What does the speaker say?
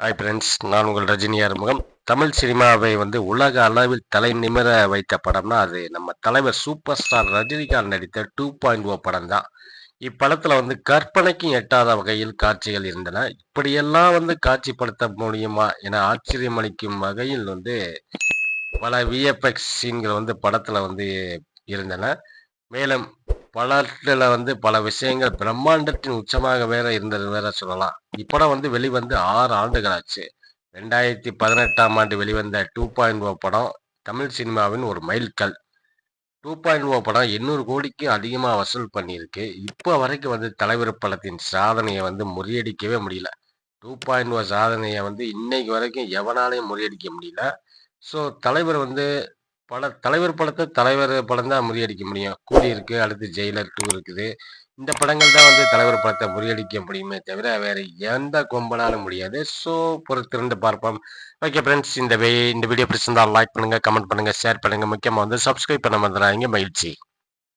Hi friends நான் உங்கள் ரஜினி அறிமுகம் தமிழ் சினிமாவை வந்து உலக அளவில் தலை நிமிர வைத்த படம்னா அது. நம்ம தலைவர் சூப்பர் ஸ்டார் ரஜினிகாந்த் நடித்த டூ பாயிண்ட் ஓ படம் தான். இப்படத்தில் வந்து கற்பனைக்கும் எட்டாத வகையில் காட்சிகள் இருந்தன. இப்படியெல்லாம் வந்து காட்சிப்படுத்த முடியுமா என ஆச்சரியமளிக்கும் வகையில் வந்து பல விஎஃப்எக்ஸ் சீன்கள் வந்து படத்தில் வந்து இருந்தன. மேலும் படத்தில் வந்து பல விஷயங்கள் பிரம்மாண்டத்தின் உச்சமாக வேற இருந்தது வேற சொல்லலாம். இப்படம் வந்து வெளிவந்து ஆறு ஆண்டுகள் ஆச்சு ரெண்டாயிரத்தி பதினெட்டாம் ஆண்டு வெளிவந்த டூ பாயிண்ட் ஓ படம் தமிழ் சினிமாவின் ஒரு மைல்கல். டூ பாயிண்ட் ஓ படம் எண்ணூறு கோடிக்கும் அதிகமாக வசூல் பண்ணியிருக்கு. இப்போ வரைக்கும் வந்து தலைவர் படத்தின் சாதனையை வந்து முறியடிக்கவே முடியல. டூ பாயிண்ட் ஓ சாதனையை வந்து இன்னைக்கு வரைக்கும் எவனாலையும் முறியடிக்க முடியல. ஸோ தலைவர் வந்து பல தலைவர் படத்தை தலைவர் படம் தான் முறியடிக்க முடியும். கூலி இருக்கு அடுத்து ஜெயிலர் டூ இருக்குது. இந்த படங்கள் தான் வந்து தலைவர் படத்தை முறியடிக்க முடியுமே தவிர வேற எந்த கொம்பனாலும் முடியாது. ஸோ பொறுத்திருந்து பார்ப்போம். ஓகே ஃப்ரெண்ட்ஸ் இந்த வே இந்த வீடியோ பிடிச்சிருந்தா லைக் பண்ணுங்க கமெண்ட் பண்ணுங்க ஷேர் பண்ணுங்க. முக்கியமாக வந்து சப்ஸ்கிரைப் பண்ண மறந்துடாதீங்க. மகிழ்ச்சி.